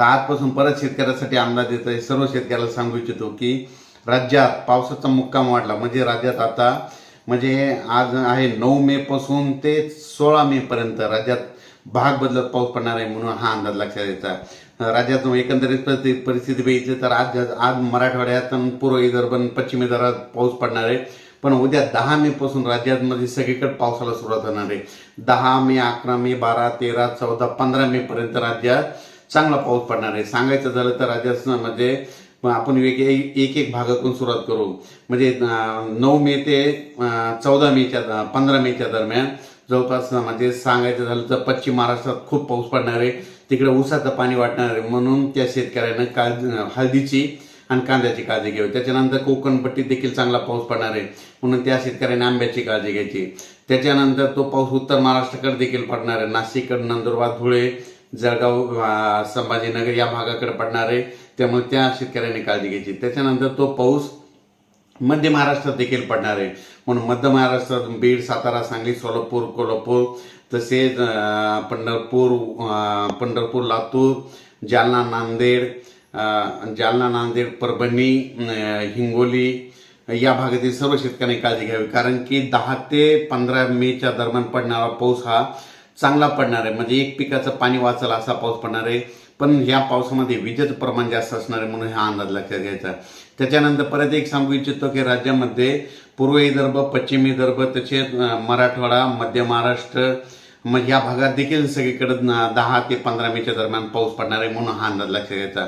तर आजपासून परत शेतकऱ्यासाठी अंदाज येत आहे. सर्व शेतकऱ्याला सांगू इच्छितो की राज्यात पावसाचा मुक्काम वाढला. म्हणजे राज्यात आता म्हणजे आज आहे नऊ मे पासून ते सोळा मे पर्यंत राज्यात भाग बदलत पाऊस पडणार आहे म्हणून हा अंदाज लक्षात यायचा राज्यात एकंदरीत परिस्थिती परिस्थिती बघितली तर आज आज मराठवाड्यात पूर्व विदर्भ पश्चिम विदर्भात पाऊस पडणार आहे. पण उद्या दहा मे पासून राज्यामध्ये सगळीकडे पावसाला सुरुवात होणार आहे. दहा मे अकरा मे बारा तेरा चौदा पंधरा मे पर्यंत राज्यात चांगला पाऊस पडणार आहे. सांगायचं झालं तर राजस्थानमध्ये आपण वेग एक एक भागातून सुरुवात करू. म्हणजे नऊ मे ते चौदा मेच्या पंधरा मेच्या दरम्यान जवळपास म्हणजे सांगायचं झालं तर पश्चिम महाराष्ट्रात खूप पाऊस पडणार आहे. तिकडे ऊसाचं पाणी वाटणार आहे. म्हणून त्या शेतकऱ्यानं काळजी हळदीची आणि कांद्याची काळजी घ्यावी. त्याच्यानंतर कोकणपट्टीत देखील चांगला पाऊस पडणार आहे. म्हणून त्या शेतकऱ्याने आंब्याची काळजी घ्यायची. त्याच्यानंतर तो पाऊस उत्तर महाराष्ट्राकडे देखील पडणार आहे. नाशिककडे नंदुरबार धुळे जळगाव संभाजीनगर या भागाकडे पडणार आहे. त्यामुळे त्या शेतकऱ्यांनी काळजी घ्यायची. त्याच्यानंतर तो पाऊस मध्य महाराष्ट्रात देखील पडणार आहे. म्हणून मध्य महाराष्ट्रात बीड सातारा सांगली सोलापूर कोल्हापूर तसेच पंढरपूर पंढरपूर लातूर जालना नांदेड जालना नांदेड परभणी हिंगोली या भागातील सर्व शेतकऱ्यांनी काळजी घ्यावी. कारण की दहा ते पंधरा मेच्या दरम्यान पडणारा पाऊस हा चांगला पडणार आहे. म्हणजे एक पिकाचं पाणी वाचलं असा पाऊस पडणार आहे. पण ह्या पावसामध्ये विजेचं प्रमाण जास्त असणार आहे म्हणून हा अंदाज लक्षात घ्यायचा. त्याच्यानंतर परत एक सांगू इच्छितो की राज्यामध्ये पूर्व विदर्भ पश्चिम विदर्भ तसेच मराठवाडा मध्य महाराष्ट्र मग या भागात देखील सगळीकडे दहा ते पंधरा मेच्या दरम्यान पाऊस पडणार आहे म्हणून हा अंदाज लक्षात घ्यायचा.